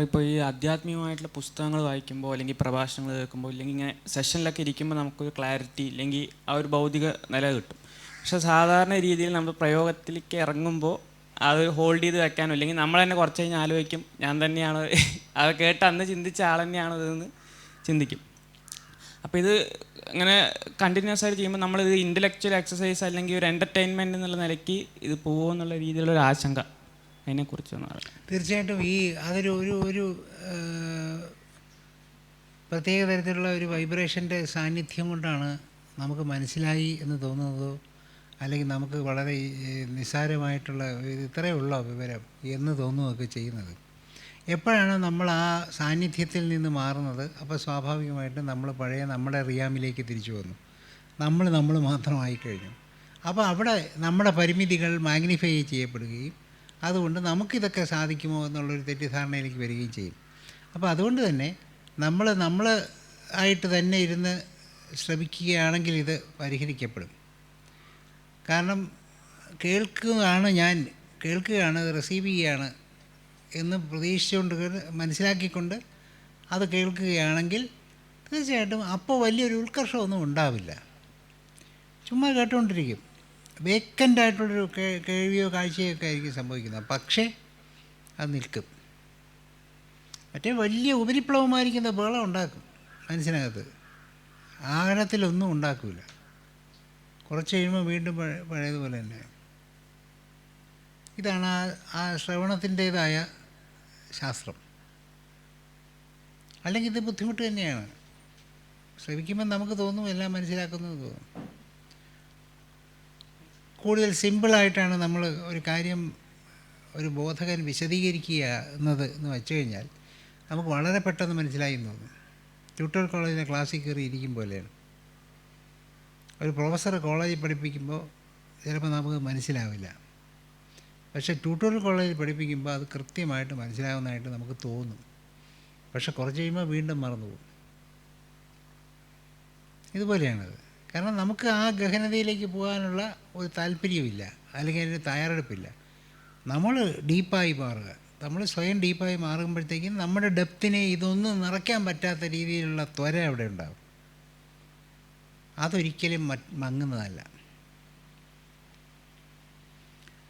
Sir ഇപ്പോൾ ഈ ആധ്യാത്മികമായിട്ടുള്ള പുസ്തകങ്ങൾ വായിക്കുമ്പോൾ അല്ലെങ്കിൽ പ്രഭാഷണങ്ങൾ കേൾക്കുമ്പോൾ അല്ലെങ്കിൽ ഇങ്ങനെ സെഷനിലൊക്കെ ഇരിക്കുമ്പോൾ നമുക്കൊരു ക്ലാരിറ്റി അല്ലെങ്കിൽ ആ ഒരു ഭൗതിക നില കിട്ടും. പക്ഷെ സാധാരണ രീതിയിൽ നമ്മൾ പ്രയോഗത്തിലേക്ക് ഇറങ്ങുമ്പോൾ അത് ഹോൾഡ് ചെയ്ത് വെക്കാനോ അല്ലെങ്കിൽ നമ്മൾ തന്നെ കുറച്ച് കഴിഞ്ഞ് ആലോചിക്കും ഞാൻ തന്നെയാണ് അത് കേട്ട് അന്ന് ചിന്തിച്ച ആൾ തന്നെയാണ് ഇതെന്ന് ചിന്തിക്കും. അപ്പോൾ ഇത് അങ്ങനെ കണ്ടിന്യൂസ് ആയിട്ട് ചെയ്യുമ്പോൾ നമ്മളിത് ഇന്റലക്ച്വൽ എക്സസൈസ് അല്ലെങ്കിൽ ഒരു എന്റർടൈൻമെന്റ് എന്നുള്ള നിലയ്ക്ക് ഇത് പോകുമോ എന്നുള്ള രീതിയിലുള്ള ഒരു ആശങ്ക അതിനെക്കുറിച്ച് ഒന്ന് പറയാം തീർച്ചയായിട്ടും ഈ അതൊരു ഒരു ഒരു പ്രത്യേക തരത്തിലുള്ള ഒരു വൈബ്രേഷന്റെ സാന്നിധ്യം കൊണ്ടാണ് നമുക്ക് മനസ്സിലായി എന്ന് തോന്നുന്നതോ അല്ലെങ്കിൽ നമുക്ക് വളരെ നിസ്സാരമായിട്ടുള്ള ഇത്രയേ ഉള്ളോ വിവരം എന്ന് തോന്നുകയൊക്കെ ചെയ്യുന്നത്. എപ്പോഴാണ് നമ്മൾ ആ സാന്നിധ്യത്തിൽ നിന്ന് മാറുന്നത് അപ്പോൾ സ്വാഭാവികമായിട്ടും നമ്മൾ പഴയ നമ്മുടെ റിയാമിലേക്ക് തിരിച്ചു വന്നു. നമ്മൾ നമ്മൾ മാത്രമായി കഴിഞ്ഞു അപ്പോൾ അവിടെ നമ്മുടെ പരിമിതികൾ മാഗ്നിഫൈ ചെയ്യപ്പെടുകയും അതുകൊണ്ട് നമുക്കിതൊക്കെ സാധിക്കുമോ എന്നുള്ളൊരു തെറ്റിദ്ധാരണയിലേക്ക് വരികയും ചെയ്യും. അപ്പോൾ അതുകൊണ്ട് തന്നെ നമ്മൾ നമ്മൾ ആയിട്ട് തന്നെ ഇരുന്ന് ശ്രമിക്കുകയാണെങ്കിൽ ഇത് പരിഹരിക്കപ്പെടും. കാരണം കേൾക്കുകയാണ് ഞാൻ കേൾക്കുകയാണ് റിസീവ് ചെയ്യുകയാണ് എന്ന് പ്രതീക്ഷിച്ചുകൊണ്ട് മനസ്സിലാക്കിക്കൊണ്ട് അത് കേൾക്കുകയാണെങ്കിൽ തീർച്ചയായിട്ടും അപ്പോൾ വലിയൊരു ഉത്കർഷമൊന്നും ഉണ്ടാവില്ല. ചുമ്മാ കേട്ടുകൊണ്ടിരിക്കും വേക്കന്റ് ആയിട്ടുള്ളൊരു കേൾവിയോ കാഴ്ചയോ ഒക്കെ ആയിരിക്കും സംഭവിക്കുന്നത്. പക്ഷേ അത് നിൽക്കും. മറ്റേ വലിയ ഉപരിപ്ലവമായിരിക്കുന്ന ബഹളം ഉണ്ടാക്കും മനസ്സിനകത്ത്. ആഴത്തിലൊന്നും ഉണ്ടാക്കില്ല കുറച്ച് കഴിയുമ്പോൾ വീണ്ടും പഴയതുപോലെ തന്നെ. ഇതാണ് ആ ആ ശ്രവണത്തിന്റേതായ ശാസ്ത്രം. അല്ലെങ്കിൽ ഇത് ബുദ്ധിമുട്ട് തന്നെയാണ്. ശ്രവിക്കുമ്പോൾ നമുക്ക് തോന്നും എല്ലാം മനസ്സിലാക്കുന്നത് തോന്നും. കൂടുതൽ സിമ്പിളായിട്ടാണ് നമ്മൾ ഒരു കാര്യം ഒരു ബോധകൻ വിശദീകരിക്കുക എന്നത് എന്ന് വെച്ച് കഴിഞ്ഞാൽ നമുക്ക് വളരെ പെട്ടെന്ന് മനസ്സിലായി എന്ന് തോന്നും. ട്യൂട്ടർ കോളേജിലെ ക്ലാസ്സിൽ കയറി ഇരിക്കും പോലെയാണ്. ഒരു പ്രൊഫസർ കോളേജിൽ പഠിപ്പിക്കുമ്പോൾ ചിലപ്പോൾ നമുക്ക് മനസ്സിലാവില്ല. പക്ഷേ ട്യൂട്ടോറിയൽ കോളേജിൽ പഠിപ്പിക്കുമ്പോൾ അത് കൃത്യമായിട്ട് മനസ്സിലാവുന്നതായിട്ട് നമുക്ക് തോന്നും. പക്ഷെ കുറച്ച് കഴിയുമ്പോൾ വീണ്ടും മറന്നു പോകും ഇതുപോലെയാണത്. കാരണം നമുക്ക് ആ ഗഹനതയിലേക്ക് പോകാനുള്ള ഒരു താല്പര്യമില്ല അല്ലെങ്കിൽ അതിന് തയ്യാറെടുപ്പില്ല. നമ്മൾ ഡീപ്പായി മാറുക. നമ്മൾ സ്വയം ഡീപ്പായി മാറുമ്പോഴത്തേക്കും നമ്മുടെ ഡെപ്തിനെ ഇതൊന്നും നിറയ്ക്കാൻ പറ്റാത്ത രീതിയിലുള്ള ത്വര അവിടെ ഉണ്ടാകും അതൊരിക്കലും മങ്ങുന്നതല്ല.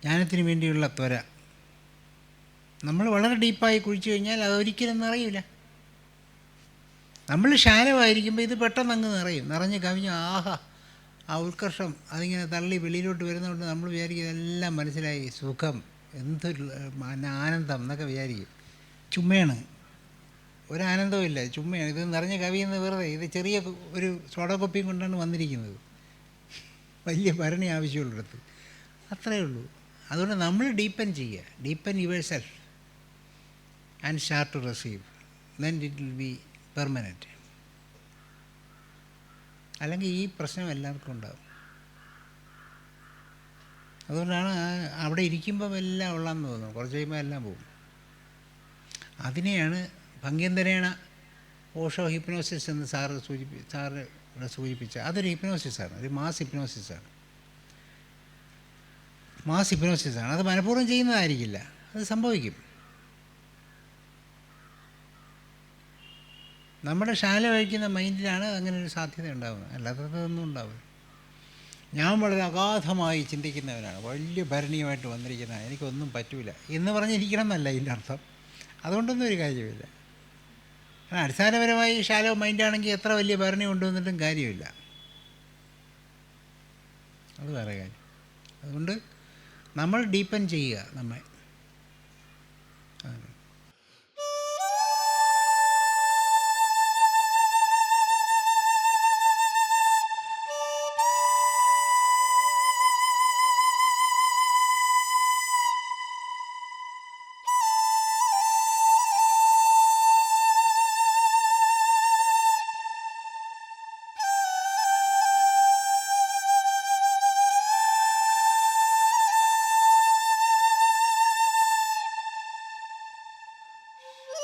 ജ്ഞാനത്തിന് വേണ്ടിയുള്ള ത്വര. നമ്മൾ വളരെ ഡീപ്പായി കുഴിച്ചു കഴിഞ്ഞാൽ അതൊരിക്കലും നിറയില്ല നമ്മൾ ശാലമായിരിക്കുമ്പോൾ ഇത് പെട്ടെന്ന് അങ്ങ് നിറയും. നിറഞ്ഞ് കവിഞ്ഞ് ആഹാ ആ ഉത്കർഷം അതിങ്ങനെ തള്ളി വെളിയിലോട്ട് വരുന്നതുകൊണ്ട് നമ്മൾ വിചാരിക്കും ഇതെല്ലാം മനസ്സിലായി. സുഖം എന്തൊരു ആനന്ദം എന്നൊക്കെ വിചാരിക്കും. ചുമ്മയാണ്. ഒരു ആനന്ദവും ഇല്ല ചുമ്മയാണ്. ഇത് നിറഞ്ഞ കവിയുന്നത് വെറുതെ. ഇത് ചെറിയ ഒരു സോഡ കൊപ്പിയും കൊണ്ടാണ് വന്നിരിക്കുന്നത്. വലിയ ഭരണി ആവശ്യമുള്ളിടത്ത്. അത്രയേ ഉള്ളൂ. അതുകൊണ്ട് നമ്മൾ ഡീപ്പൻ ചെയ്യുക. Deepen yourself and start to receive then it will be permanent അല്ലെങ്കിൽ ഈ പ്രശ്നം എല്ലാവർക്കും ഉണ്ടാകും അതുകൊണ്ടാണ് അവിടെ ഇരിക്കുമ്പോൾ എല്ലാം ഉള്ളതെന്ന് തോന്നുന്നു. കുറച്ച് കഴിയുമ്പോൾ എല്ലാം പോകും. അതിനെയാണ് ഭംഗ്യന്തരേണ ഓഷോ ഹിപ്നോസിസ് എന്ന് സാറ് സൂചിപ്പി സാറ് സൂചിപ്പിച്ച. അതൊരു ഹിപ്നോസിസാണ്. ഒരു മാസ് ഹിപ്നോസിസാണ്. മാസ് ഹിപ്നോസിസാണ്. അത് മനഃപൂർവം ചെയ്യുന്നതായിരിക്കില്ല. അത് സംഭവിക്കും. നമ്മുടെ ശാല വഹിക്കുന്ന മൈൻഡിലാണ് അങ്ങനെ ഒരു സാധ്യത ഉണ്ടാകുന്നത് അല്ലാത്തതൊന്നും ഉണ്ടാവില്ല. ഞാൻ വളരെ അഗാധമായി ചിന്തിക്കുന്നവനാണ്. വലിയ ഭരണീയമായിട്ട് വന്നിരിക്കുന്ന എനിക്കൊന്നും പറ്റൂല. എന്ന് പറഞ്ഞിരിക്കണം എന്നല്ല ഇതിന്റെ അർത്ഥം. അതുകൊണ്ടൊന്നും ഒരു കാര്യമില്ല കാരണം അടിസ്ഥാനപരമായി ശാലോ മൈൻഡാണെങ്കിൽ എത്ര വലിയ ഭരണി കൊണ്ടുവന്നിട്ടും കാര്യമില്ല. അത് വേറെ കാര്യം. അതുകൊണ്ട് നമ്മൾ ഡീപ്പൻ ചെയ്യുക. നമ്മെ Woo!